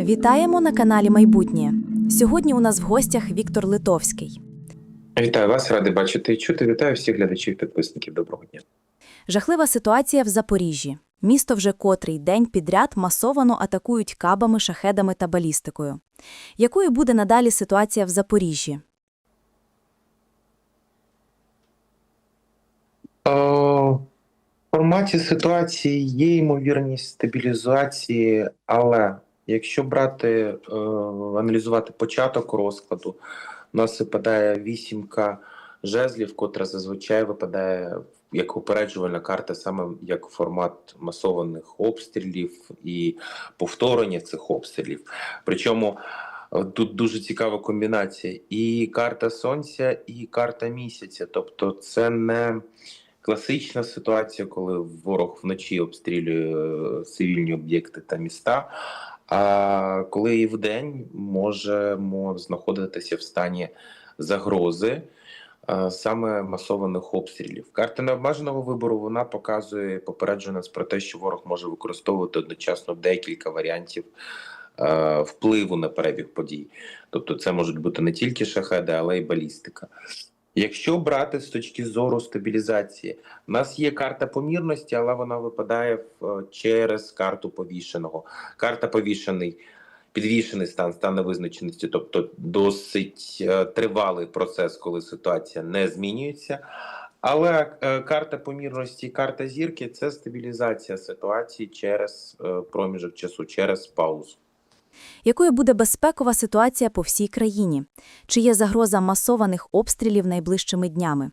Вітаємо на каналі Майбутнє. Сьогодні у нас в гостях Віктор Литовський. Вітаю вас, радий бачити і чути. Вітаю всіх глядачів, підписників. Доброго дня. Жахлива ситуація в Запоріжжі. Місто вже котрий день підряд масовано атакують кабами, шахедами та балістикою. Якою буде надалі ситуація в Запоріжжі? Е, В форматі ситуації є ймовірність стабілізації, але якщо брати, е, аналізувати початок розкладу, у нас випадає вісімка жезлів, котра зазвичай випадає як упереджувальна карта, саме як формат масованих обстрілів і повторення цих обстрілів. Причому е, тут дуже цікава комбінація: і карта сонця, і карта місяця. Тобто, це не класична ситуація, коли ворог вночі обстрілює е, цивільні об'єкти та міста. А коли і вдень можемо знаходитися в стані загрози е, саме масованих обстрілів. Карта необмеженого вибору вона показує, попереджує нас про те, що ворог може використовувати одночасно декілька варіантів е, впливу на перебіг подій. Тобто, це можуть бути не тільки шахеди, але й балістика. Якщо брати з точки зору стабілізації, у нас є карта помірності, але вона випадає е, через карту повішеного. Карта повішений, підвішений стан, стан невизначеності, тобто досить е, тривалий процес, коли ситуація не змінюється. Але е, карта помірності, карта зірки це стабілізація ситуації через проміжок часу, через паузу. Якою буде безпекова ситуація по всій країні? Чи є загроза масованих обстрілів найближчими днями?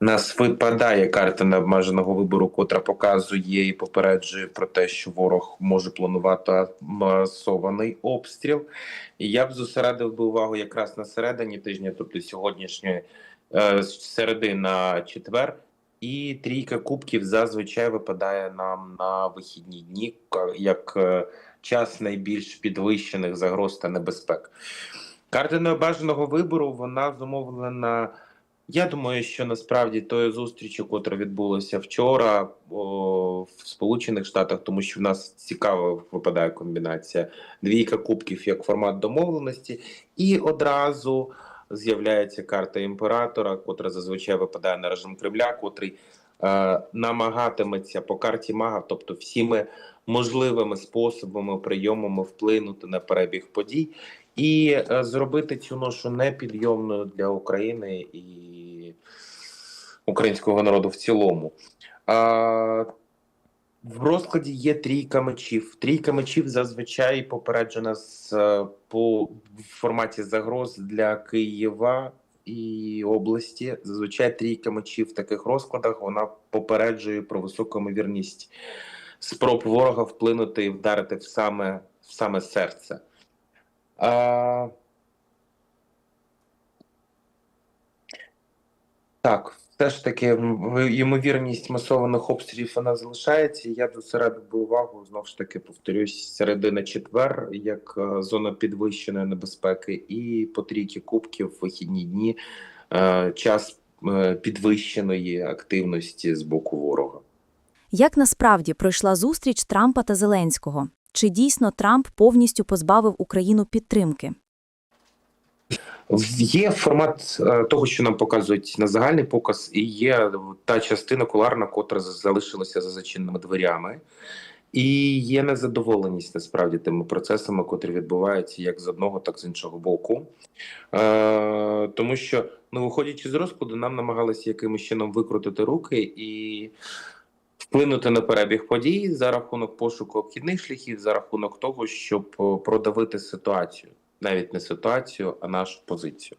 У нас випадає карта необмеженого вибору, котра показує і попереджує про те, що ворог може планувати масований обстріл. І я б зосередив би увагу якраз на середині тижня, тобто сьогоднішньої е, середи на четвер. І трійка кубків зазвичай випадає нам на вихідні дні, як е, час найбільш підвищених загроз та небезпек. Карта необажаного вибору вона зумовлена. Я думаю, що насправді тої зустрічі, котра відбулася вчора о, в Сполучених Штатах, тому що в нас цікаво випадає комбінація двійка кубків як формат домовленості, і одразу з'являється карта імператора, котра зазвичай випадає на режим Кремля, котрий е, намагатиметься по карті мага, тобто всіми можливими способами, прийомами вплинути на перебіг подій і е, зробити цю ношу непідйомною для України і українського народу в цілому. А, в розкладі є трійка мечів. Трійка мечів зазвичай попереджена з е, по форматі загроз для Києва і області. Зазвичай трійка мечів в таких розкладах вона попереджує про високу ймовірність спроб ворога вплинути і вдарити в саме в саме серце. А... Так, все ж таки, ймовірність масованих обстрілів вона залишається. Я зосередив увагу знову ж таки, повторюсь, середина четвер, як е, зона підвищеної небезпеки, і по трійки кубків вихідні дні е, час е, підвищеної активності з боку ворога. Як насправді пройшла зустріч Трампа та Зеленського? Чи дійсно Трамп повністю позбавив Україну підтримки? Є формат е, того, що нам показують на загальний показ, і є та частина куларна, котра залишилася за зачиненими дверями, і є незадоволеність насправді тими процесами, котрі відбуваються як з одного, так і з іншого боку. Е, тому що, ну, виходячи з розкладу, нам намагалися якимось чином викрутити руки і вплинути на перебіг подій за рахунок пошуку обхідних шляхів, за рахунок того, щоб е, продавити ситуацію навіть не ситуацію, а нашу позицію.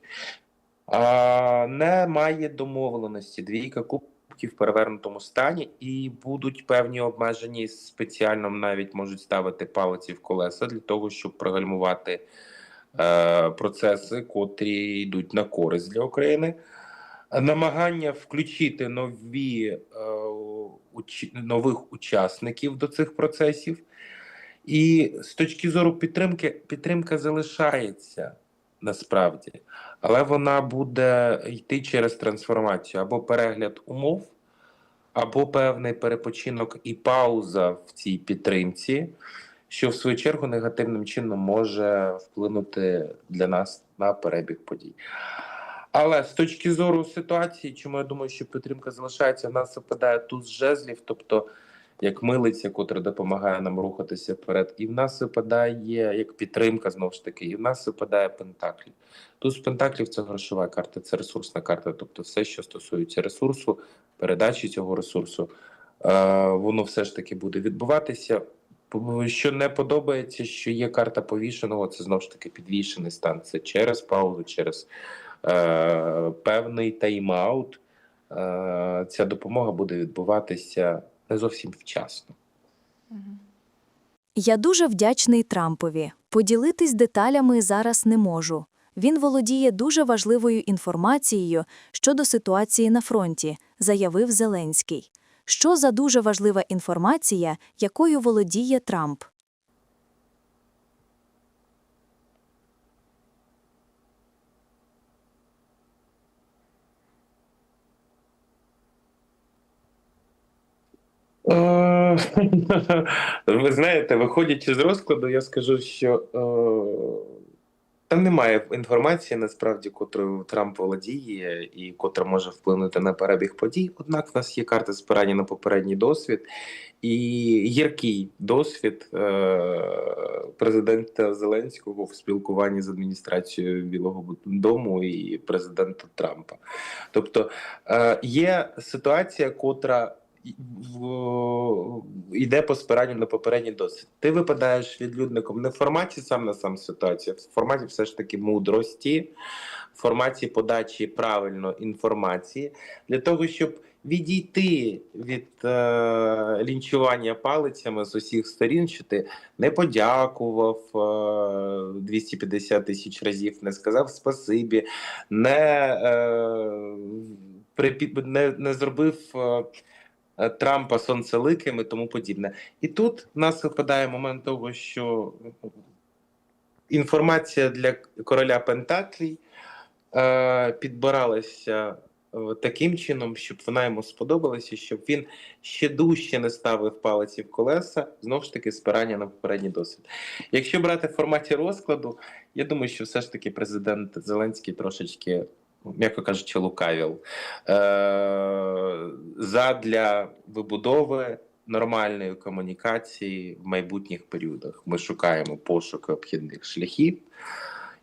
А, немає домовленості. Двійка кубків в перевернутому стані, і будуть певні обмежені спеціально навіть можуть ставити палиці в колеса для того, щоб пригальмувати е, процеси, котрі йдуть на користь для України. Намагання включити нові е, уч... нових учасників до цих процесів. І з точки зору підтримки, підтримка залишається насправді, але вона буде йти через трансформацію або перегляд умов, або певний перепочинок і пауза в цій підтримці, що в свою чергу негативним чином може вплинути для нас на перебіг подій. Але з точки зору ситуації, чому я думаю, що підтримка залишається, в нас випадає туз жезлів, тобто як милиця, котра допомагає нам рухатися вперед, і в нас випадає як підтримка знову ж таки, і в нас випадає пентаклі. Туз пентаклів це грошова карта, це ресурсна карта, тобто все, що стосується ресурсу, передачі цього ресурсу, е, воно все ж таки буде відбуватися. Що не подобається, що є карта повішеного, це знову ж таки підвішений стан. Це через паузу, через е, певний тайм-аут. Е, ця допомога буде відбуватися не зовсім вчасно. Я дуже вдячний Трампові. Поділитись деталями зараз не можу. Він володіє дуже важливою інформацією щодо ситуації на фронті, заявив Зеленський. Що за дуже важлива інформація, якою володіє Трамп? Ви знаєте, виходячи з розкладу, я скажу, що е, там немає інформації, насправді, котрою Трамп володіє і котра може вплинути на перебіг подій. Однак в нас є карта спирання на попередній досвід і гіркий досвід е, президента Зеленського в спілкуванні з адміністрацією Білого Дому і президента Трампа. Тобто е, є ситуація, котра йде по спиранню на попередній досвід. Ти випадаєш відлюдником не в форматі сам на сам ситуації, а в форматі все ж таки мудрості, в форматі подачі правильно інформації для того, щоб відійти від е, лінчування палицями з усіх сторін, що ти не подякував е, 250 тисяч разів, не сказав спасибі, не, е, не, не зробив. Е, Трампа сонцеликим і тому подібне. І тут в нас випадає момент того, що інформація для короля Пентаклій е, підбиралася е, таким чином, щоб вона йому сподобалася, щоб він ще дужче не ставив палиці в колеса, знову ж таки, спирання на попередній досвід. Якщо брати в форматі розкладу, я думаю, що все ж таки президент Зеленський трошечки, м'яко кажучи, лукавів. Е, задля вибудови нормальної комунікації в майбутніх періодах. Ми шукаємо пошуки обхідних шляхів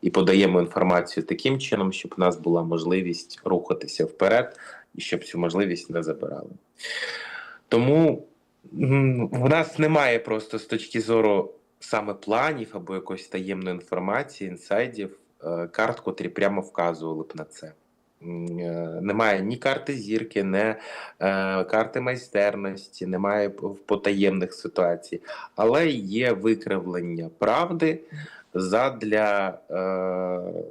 і подаємо інформацію таким чином, щоб у нас була можливість рухатися вперед і щоб цю можливість не забирали. Тому в нас немає просто з точки зору саме планів або якоїсь таємної інформації, інсайдів, карт, котрі прямо вказували б на це. Е, Немає ні карти зірки, ні е, карти майстерності, немає потаємних ситуацій, але є викривлення правди задля е,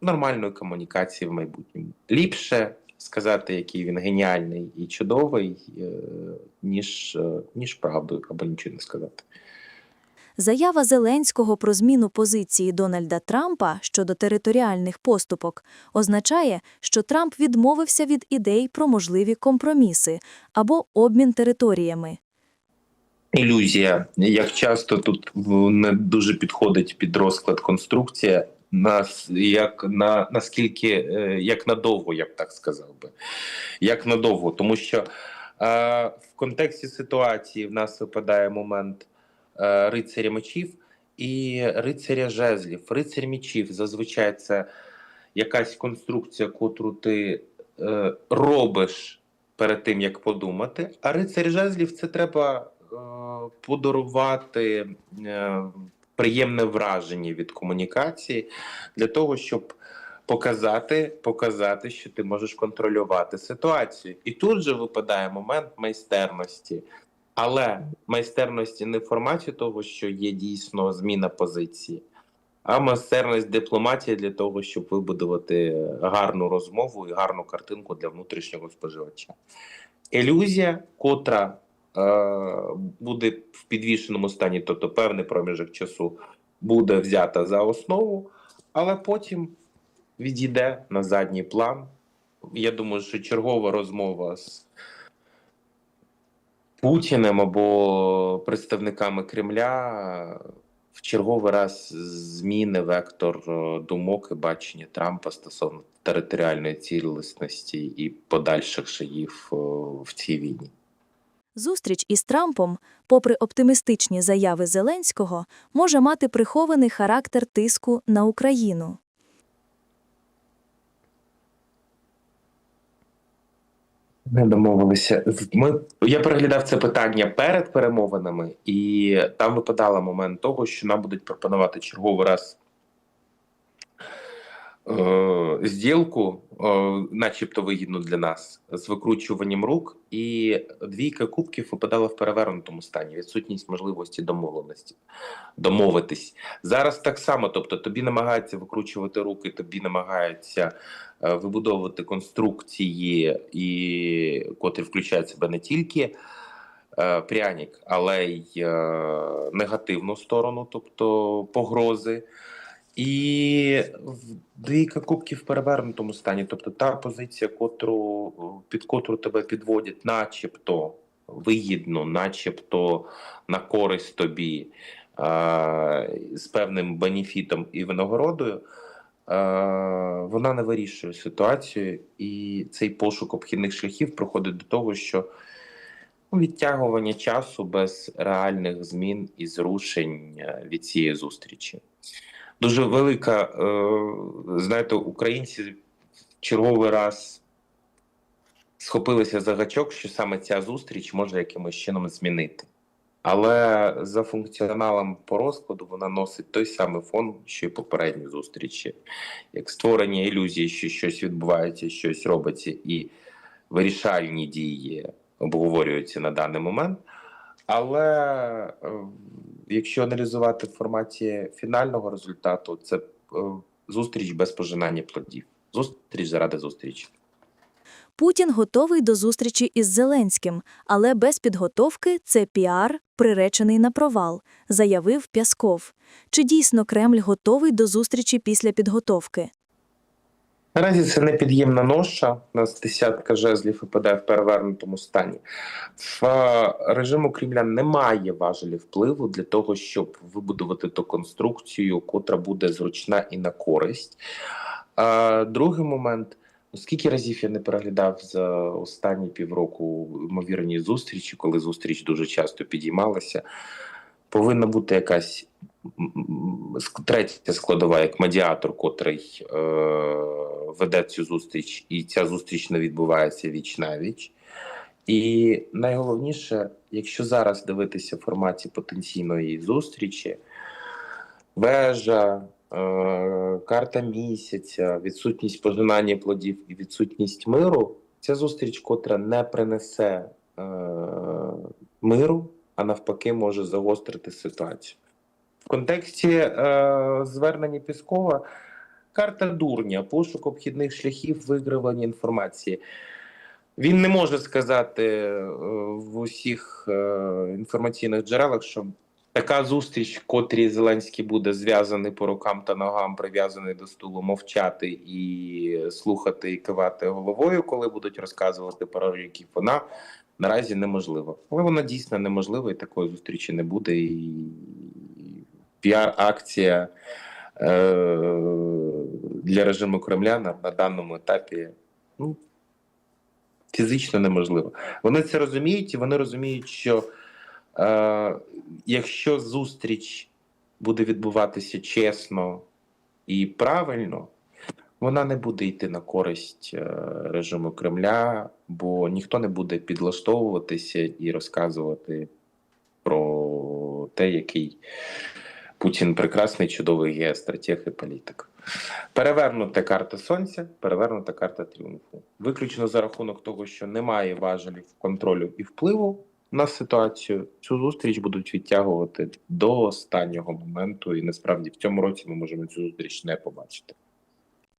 нормальної комунікації в майбутньому. Ліпше сказати, який він геніальний і чудовий, е, ніж, е, ніж правду, або нічого не сказати. Заява Зеленського про зміну позиції Дональда Трампа щодо територіальних поступок означає, що Трамп відмовився від ідей про можливі компроміси або обмін територіями. ілюзія. Як часто тут не дуже підходить під розклад конструкція, нас як на наскільки е, як надовго, я б так сказав би, як надовго, тому що е, в контексті ситуації в нас випадає момент рицаря мечів і рицаря жезлів. Рицарь мечів зазвичай це якась конструкція, котру ти е, робиш перед тим, як подумати. А рицарь жезлів це треба е, подарувати е, приємне враження від комунікації для того, щоб показати, показати, що ти можеш контролювати ситуацію. І тут же випадає момент майстерності. Але майстерності не в форматі того, що є дійсно зміна позиції, а майстерність дипломатії для того, щоб вибудувати гарну розмову і гарну картинку для внутрішнього споживача. Ілюзія, котра е, буде в підвішеному стані, тобто певний проміжок часу буде взята за основу, але потім відійде на задній план. Я думаю, що чергова розмова з Путіним або представниками Кремля в черговий раз зміни вектор е, думок і бачення Трампа стосовно територіальної цілісності і подальших шагів е, в цій війні. Зустріч із Трампом, попри оптимістичні заяви Зеленського, може мати прихований характер тиску на Україну. Не домовилися. Ми я переглядав це питання перед перемовинами, і там випадало момент того, що нам будуть пропонувати черговий раз е, зділку, е, начебто вигідну для нас, з викручуванням рук, і двійка кубків випадала в перевернутому стані. Відсутність можливості домовленості, домовитись зараз. Так само, тобто, тобі намагаються викручувати руки, тобі намагаються вибудовувати конструкції, і котрі включають себе не тільки е, пряник, але й е, негативну сторону, тобто погрози. І двійка кубків в перевернутому стані, тобто та позиція, котру під котру тебе підводять, начебто вигідно, начебто на користь тобі е, з певним бенефітом і винагородою, е, вона не вирішує ситуацію, і цей пошук обхідних шляхів проходить до того, що ну, відтягування часу без реальних змін і зрушень е, від цієї зустрічі. Дуже велика, е, знаєте, українці черговий раз схопилися за гачок, що саме ця зустріч може якимось чином змінити. Але за функціоналом по розкладу вона носить той самий фон, що й попередні зустрічі, як створення ілюзії, що щось відбувається, щось робиться, і вирішальні дії обговорюються на даний момент. Але е, якщо аналізувати в форматі фінального результату, це е, зустріч без пожинання плодів. Зустріч заради зустрічі. Путін готовий до зустрічі із Зеленським, але без підготовки це піар, приречений на провал, заявив Пясков. Чи дійсно Кремль готовий до зустрічі після підготовки? Наразі це непід'ємна ноща. У нас десятка жезлів випадає в перевернутому стані. В е, режиму Кремля немає важелів впливу для того, щоб вибудувати ту конструкцію, котра буде зручна і на користь. Другий момент. Скільки разів я не переглядав за останні півроку ймовірні зустрічі, коли зустріч дуже часто підіймалася, повинна бути якась третя складова, як медіатор, котрий е, веде цю зустріч, і ця зустріч не відбувається віч на віч. І найголовніше, якщо зараз дивитися в форматі потенційної зустрічі, вежа, карта місяця, відсутність пожинання плодів і відсутність миру, ця зустріч, котра не принесе е, миру, а навпаки, може загострити ситуацію. В контексті е, звернення Піскова карта дурня, пошук обхідних шляхів вигравання інформації. Він не може сказати е, в усіх е, інформаційних джерелах, що така зустріч, котрій Зеленський буде зв'язаний по рукам та ногам, прив'язаний до стулу, мовчати і слухати і кивати головою, коли будуть розказувати про років, вона наразі неможлива. Але вона дійсно неможлива, і такої зустрічі не буде. І піар-акція е, для режиму Кремля на даному етапі ну, фізично неможливо. Вони це розуміють, і вони розуміють, що е, якщо зустріч буде відбуватися чесно і правильно, вона не буде йти на користь е, режиму Кремля, бо ніхто не буде підлаштовуватися і розказувати про те, який Путін прекрасний, чудовий геостратег і політик. Перевернута карта сонця, перевернута карта тріумфу. Виключно за рахунок того, що немає важелів контролю і впливу на ситуацію, цю зустріч будуть відтягувати до останнього моменту, і насправді в цьому році ми можемо цю зустріч не побачити.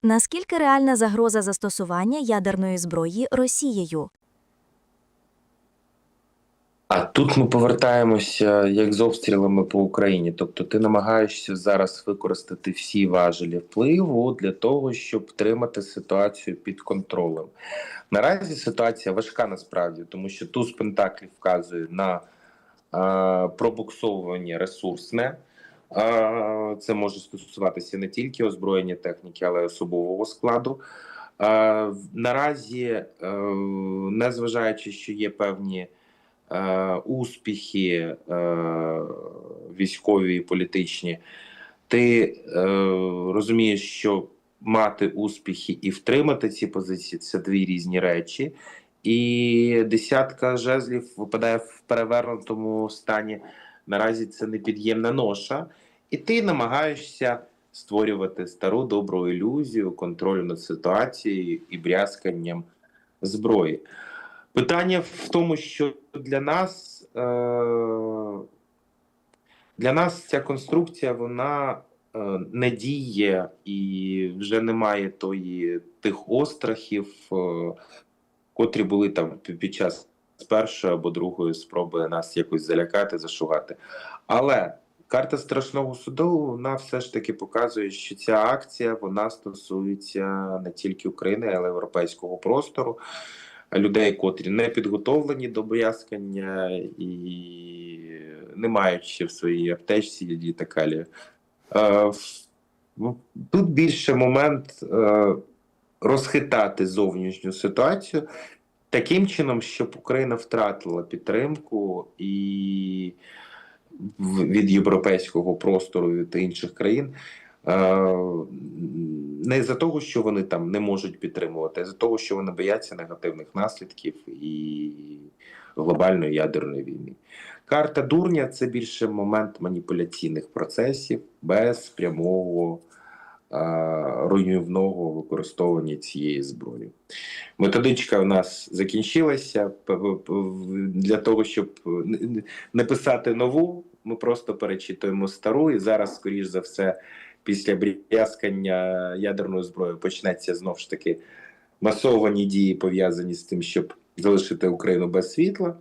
Наскільки реальна загроза застосування ядерної зброї Росією? А тут ми повертаємося як з обстрілами по Україні. Тобто, ти намагаєшся зараз використати всі важелі впливу для того, щоб тримати ситуацію під контролем. Наразі ситуація важка насправді, тому що туз Пентаклів вказує на е, пробуксовування ресурсне. Е, це може стосуватися не тільки озброєння техніки, але й особового складу. Е, наразі, е, незважаючи, що є певні е, успіхи е, військові і політичні, ти е, розумієш, що мати успіхи і втримати ці позиції це дві різні речі. І десятка жезлів випадає в перевернутому стані. Наразі це непід'ємна ноша, і ти намагаєшся створювати стару добру ілюзію контролю над ситуацією і брязканням зброї. Питання в тому, що для нас е- для нас ця конструкція вона е, не діє і вже немає тої тих острахів, е, котрі були там під час першої або другої спроби нас якось залякати, зашугати. Але карта страшного суду вона все ж таки показує, що ця акція вона стосується не тільки України, але й європейського простору. Людей, котрі не підготовлені до боязкання і не мають ще в своїй аптечці дітакалі. Е, в- ну, Тут більше момент е, розхитати зовнішню ситуацію таким чином, щоб Україна втратила підтримку і від європейського простору від інших країн. Е, Не за того, що вони там не можуть підтримувати, а за того, що вони бояться негативних наслідків і глобальної ядерної війни. Карта дурня це більше момент маніпуляційних процесів без прямого е, руйнівного використовування цієї зброї. Методичка в нас закінчилася. Для того, щоб не писати нову, ми просто перечитуємо стару, і зараз, скоріш за все, після брязкання ядерною зброєю почнеться знову ж таки масовані дії, пов'язані з тим, щоб залишити Україну без світла.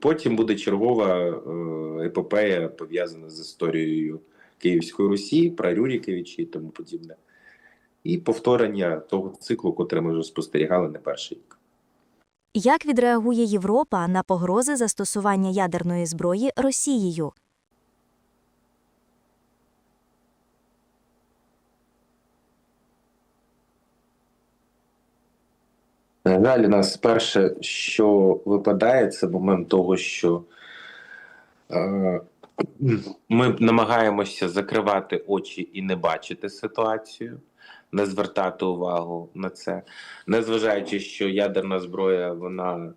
Потім буде чергова е, епопея пов'язана з історією Київської Русі, про Рюрікевичі і тому подібне. І повторення того циклу, котрий ми вже спостерігали не перший рік. Як відреагує Європа на погрози застосування ядерної зброї Росією? На жаль, у нас перше, що випадає, це момент того, що е, ми намагаємося закривати очі і не бачити ситуацію, не звертати увагу на це, незважаючи, що ядерна зброя вона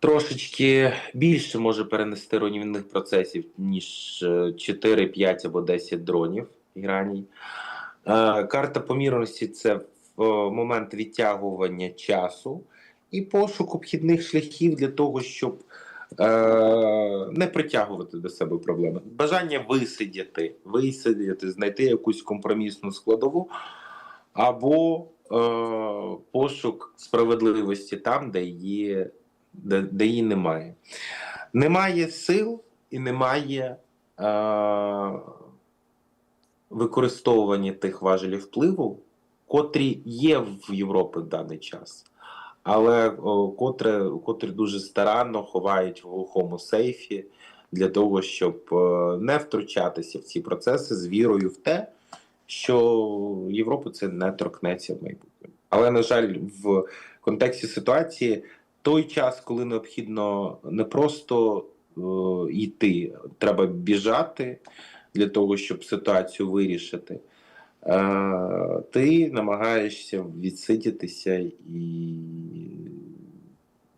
трошечки більше може перенести руйнівних процесів, ніж е, 4, 5 або 10 дронів іраній. Е, Карта помірності це е, момент відтягування часу і пошук обхідних шляхів для того, щоб е, не притягувати до себе проблеми. Бажання висидіти, висидіти, знайти якусь компромісну складову, або е, пошук справедливості там, де її, де, де її немає. Немає сил і немає. Е, використовування тих важелів впливу, котрі є в Європі в даний час, але о, котре, котрі дуже старанно ховають в глухому сейфі для того, щоб е, не втручатися в ці процеси з вірою в те, що Європу це не торкнеться в майбутньому. Але, на жаль, в контексті ситуації той час, коли необхідно не просто е, йти, треба біжати для того, щоб ситуацію вирішити. Е, ти намагаєшся відсидітися і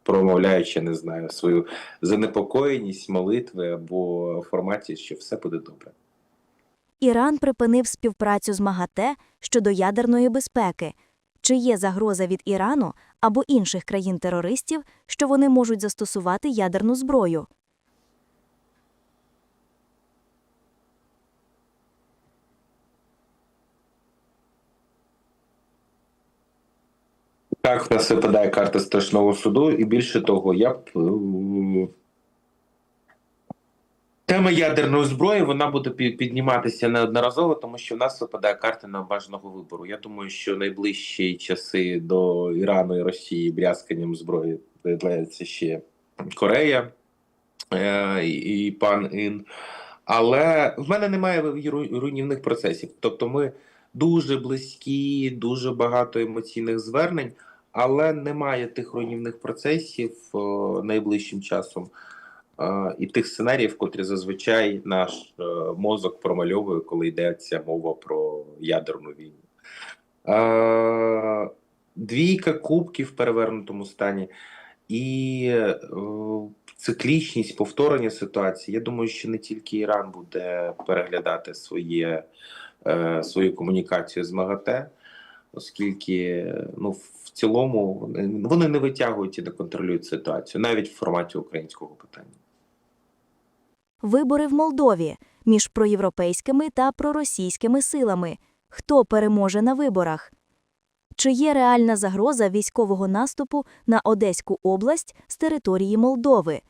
промовляючи, не знаю, свою занепокоєність, молитви або форматі, що все буде добре. Іран припинив співпрацю з МАГАТЕ щодо ядерної безпеки. Чи є загроза від Ірану або інших країн-терористів, що вони можуть застосувати ядерну зброю? Так, в нас випадає карта страшного суду, і більше того, я б е, Тема ядерної зброї вона буде підніматися неодноразово, тому що в нас випадає карта небажаного вибору. Я думаю, що найближчі часи до Ірану і Росії брязканням зброї виявляється ще Корея е, і пан Ін. Але в мене немає руйнівних процесів. Тобто, ми дуже близькі, дуже багато емоційних звернень, але немає тих руйнівних процесів е, найближчим часом. Е, і тих сценаріїв, котрі зазвичай наш е, мозок промальовує, коли йдеться мова про ядерну війну. Двійка кубків в перевернутому стані і циклічність повторення ситуації. Я думаю, що не тільки Іран буде переглядати своє, свою комунікацію з МАГАТЕ, оскільки ну, в цілому вони- вони не витягують і не контролюють ситуацію, навіть в форматі українського питання. Вибори в Молдові між проєвропейськими та проросійськими силами. Хто переможе на виборах? Чи є реальна загроза військового наступу на Одеську область з території Молдови?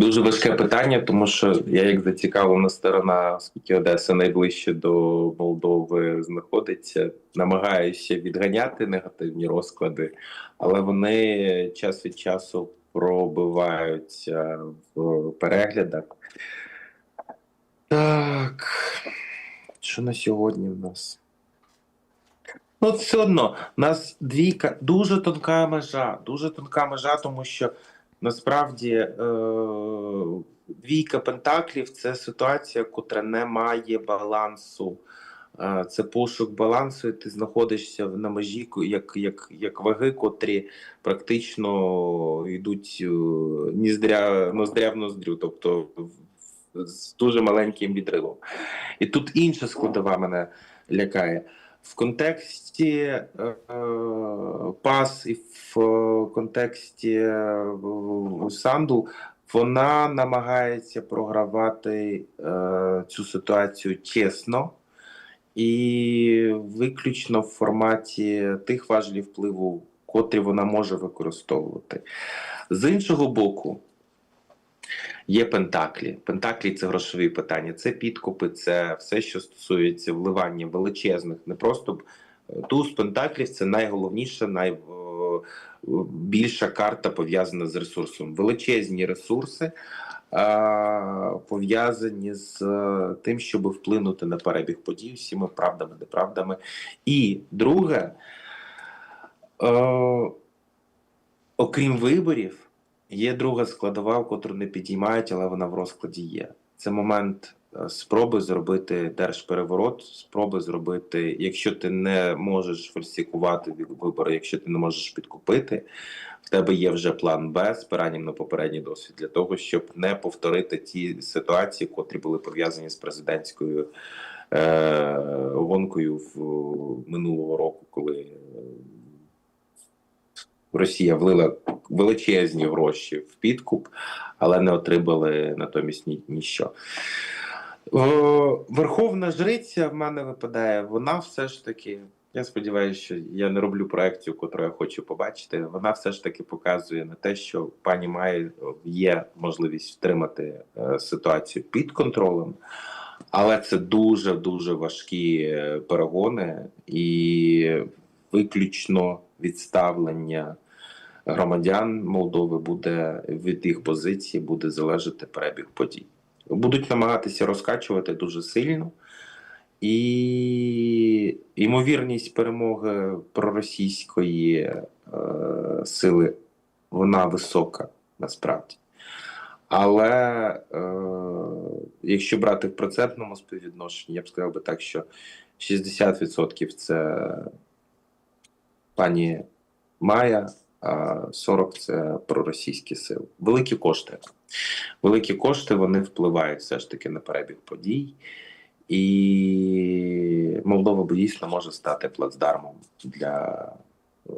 Дуже важке питання, тому що я як зацікавлена сторона, оскільки Одеса найближче до Молдови знаходиться, намагаюся відганяти негативні розклади, але вони час від часу пробиваються в переглядах. Так, що на сьогодні в нас? Ну, все одно, у нас двійка дуже тонка межа, дуже тонка межа, тому що Насправді е, двійка пентаклів це ситуація, котра не має балансу. Е, Це пошук балансу, і ти знаходишся на межі, як, як, як ваги, котрі практично йдуть е, ніздря, ноздря в ноздрю, тобто з дуже маленьким відривом. І тут інша складова мене лякає. В контексті е, пас і в контексті е, санду вона намагається програвати е, цю ситуацію чесно і виключно в форматі тих важелів впливу, котрі вона може використовувати. З іншого боку, Є пентаклі. Пентаклі це грошові питання, це підкупи, це все, що стосується вливання величезних, не просто туз пентаклів це найголовніша, найбільша карта пов'язана з ресурсом. Величезні ресурси пов'язані з е, тим, щоб вплинути на перебіг подій всіми правдами, неправдами. І друге, е, окрім виборів. Є друга складова, котру не підіймають, але вона в розкладі є. Це момент е, спроби зробити держпереворот, спроби зробити, якщо ти не можеш фальсифікувати вибори, якщо ти не можеш підкупити, в тебе є вже план Б з спиранням на попередній досвід для того, щоб не повторити ті ситуації, котрі були пов'язані з президентською е- гонкою в минулого року, коли е, Росія влила величезні гроші в підкуп, але не отримали натомість ні, ніщо. О, Верховна жриця в мене випадає, вона все ж таки. Я сподіваюся, що я не роблю проекцію, яку я хочу побачити. Вона все ж таки показує на те, що пані має є можливість втримати е, ситуацію під контролем, але це дуже дуже важкі е, перегони і виключно відставлення громадян Молдови буде від їх позиції буде залежати перебіг подій. Будуть намагатися розкачувати дуже сильно, і ймовірність перемоги проросійської е, сили вона висока насправді. Але е, якщо брати в процентному співвідношенні, я б сказав би так, що 60% це пані Майя, а 40 це проросійські сили. Великі кошти. Великі кошти вони впливають все ж таки на перебіг подій. І Молдова дійсно може стати плацдармом для е,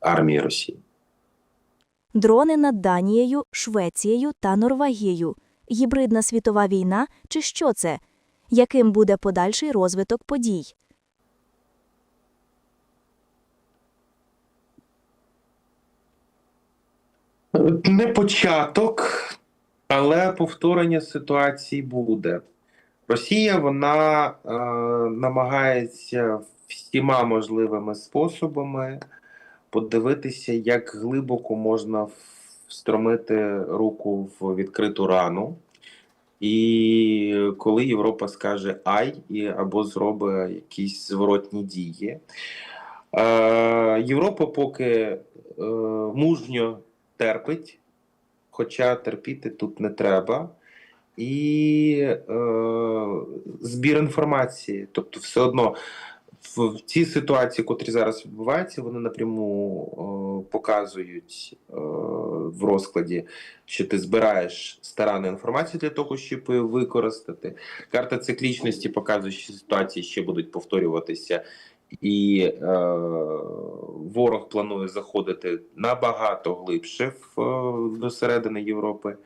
армії Росії. Дрони над Данією, Швецією та Норвегією. Гібридна світова війна чи що це? Яким буде подальший розвиток подій? Не початок, Але повторення ситуації буде. Росія вона е, намагається всіма можливими способами подивитися, як глибоко можна встромити руку в відкриту рану. І коли Європа скаже ай і або зробить якісь зворотні дії. Е, Європа поки е, мужньо терпить, хоча терпіти тут не треба. І е, збір інформації. Тобто, все одно в, в цій ситуації, котрі зараз відбуваються, вони напряму е, показують е, в розкладі, що ти збираєш старанну інформацію для того, щоб її використати. Карта циклічності показує, що ситуації ще будуть повторюватися, і е, ворог планує заходити набагато глибше в, е, до середини Європи.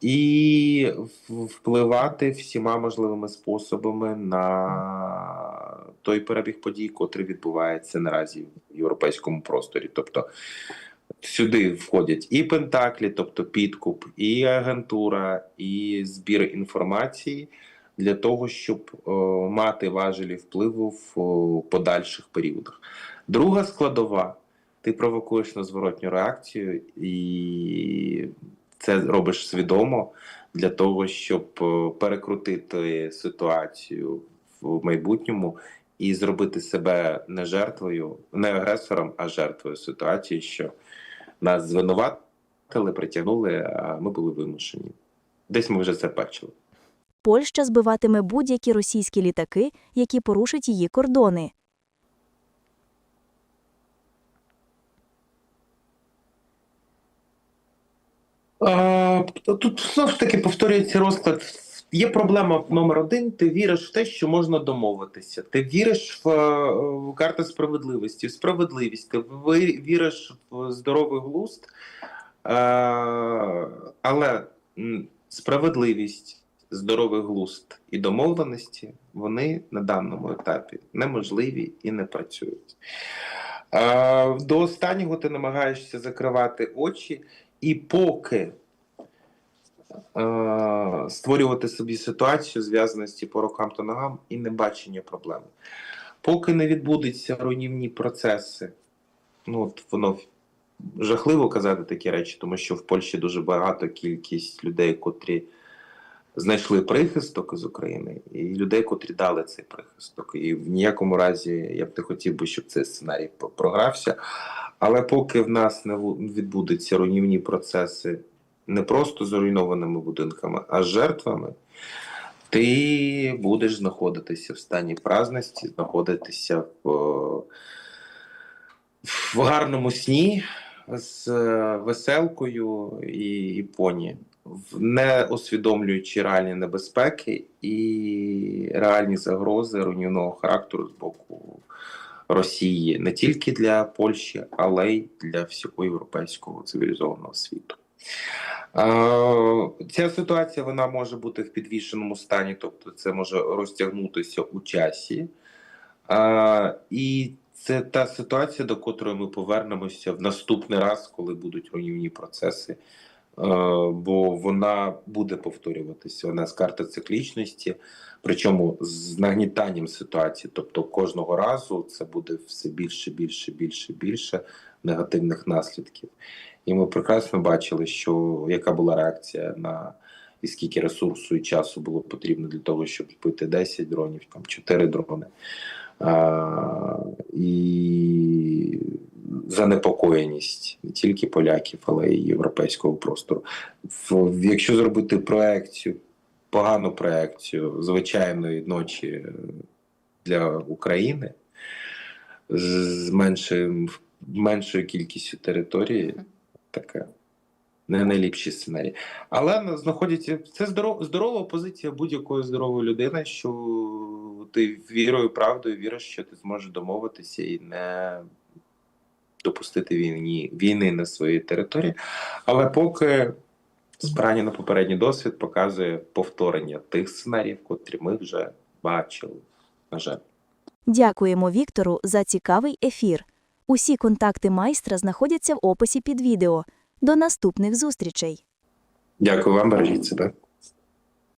І впливати всіма можливими способами на той перебіг подій, котрий відбувається наразі в європейському просторі. Тобто сюди входять і пентаклі, тобто підкуп, і агентура, і збір інформації для того, щоб е, мати важелі впливу в е, подальших періодах. Друга складова. Ти провокуєш на зворотню реакцію, і це робиш свідомо для того, щоб е, перекрутити ситуацію в майбутньому і зробити себе не жертвою, не агресором, а жертвою ситуації, що нас звинуватили, притягнули, а ми були вимушені. Десь ми вже це бачили. Польща збиватиме будь-які російські літаки, які порушать її кордони. Тут знову ж таки повторюється розклад. Є проблема номер один. Ти віриш в те, що можна домовитися. Ти віриш в, е, в карту справедливості, в справедливість, ти віриш в здоровий глузд, Е, але справедливість, здоровий глузд і домовленості вони на даному етапі неможливі і не працюють. До останнього ти намагаєшся закривати очі. І поки створювати собі ситуацію зв'язаності по рукам та ногам і небачення проблем. Поки не відбудуться руйнівні процеси, ну от воно жахливо казати такі речі, тому що в Польщі дуже багато кількість людей, котрі знайшли прихисток з України, і людей, котрі дали цей прихисток. І в ніякому разі я б не хотів би, щоб цей сценарій програвся. Але поки в нас не відбудуться руйнівні процеси не просто з руйнованими будинками, а з жертвами, ти будеш знаходитися в стані праздності, знаходитися в, в гарному сні з е, веселкою і, і поні, не усвідомлюючи реальні небезпеки і реальні загрози руйнівного характеру з боку Росії не тільки для Польщі, але й для всього європейського цивілізованого світу. Е, Ця ситуація вона може бути в підвішеному стані, тобто це може розтягнутися у часі. Е, І це та ситуація, до котрої ми повернемося в наступний раз, коли будуть руйнівні процеси. Е, Бо вона буде повторюватися. Вона з карти циклічності, причому з нагнітанням ситуації. Тобто кожного разу це буде все більше, більше, більше, більше негативних наслідків. І ми прекрасно бачили, що яка була реакція на і скільки ресурсу і часу було потрібно для того, щоб збити 10 дронів, там 4 дрони. А, і занепокоєність не тільки поляків, але й європейського простору. Якщо зробити проекцію, погану проекцію звичайної ночі для України з, меншим, меншою кількістю території, таке не найліпший сценарій. Але на- знаходяться це здоров, здорова позиція будь-якої здорової людини, що ти вірою, правдою віриш, що ти зможеш домовитися і не допустити війні, війни на своїй території. Але поки спирання на попередній досвід показує повторення тих сценаріїв, котрі ми вже бачили. На жаль. Дякуємо Віктору за цікавий ефір. Усі контакти майстра знаходяться в описі під відео. До наступних зустрічей! Дякую вам, бережіть себе.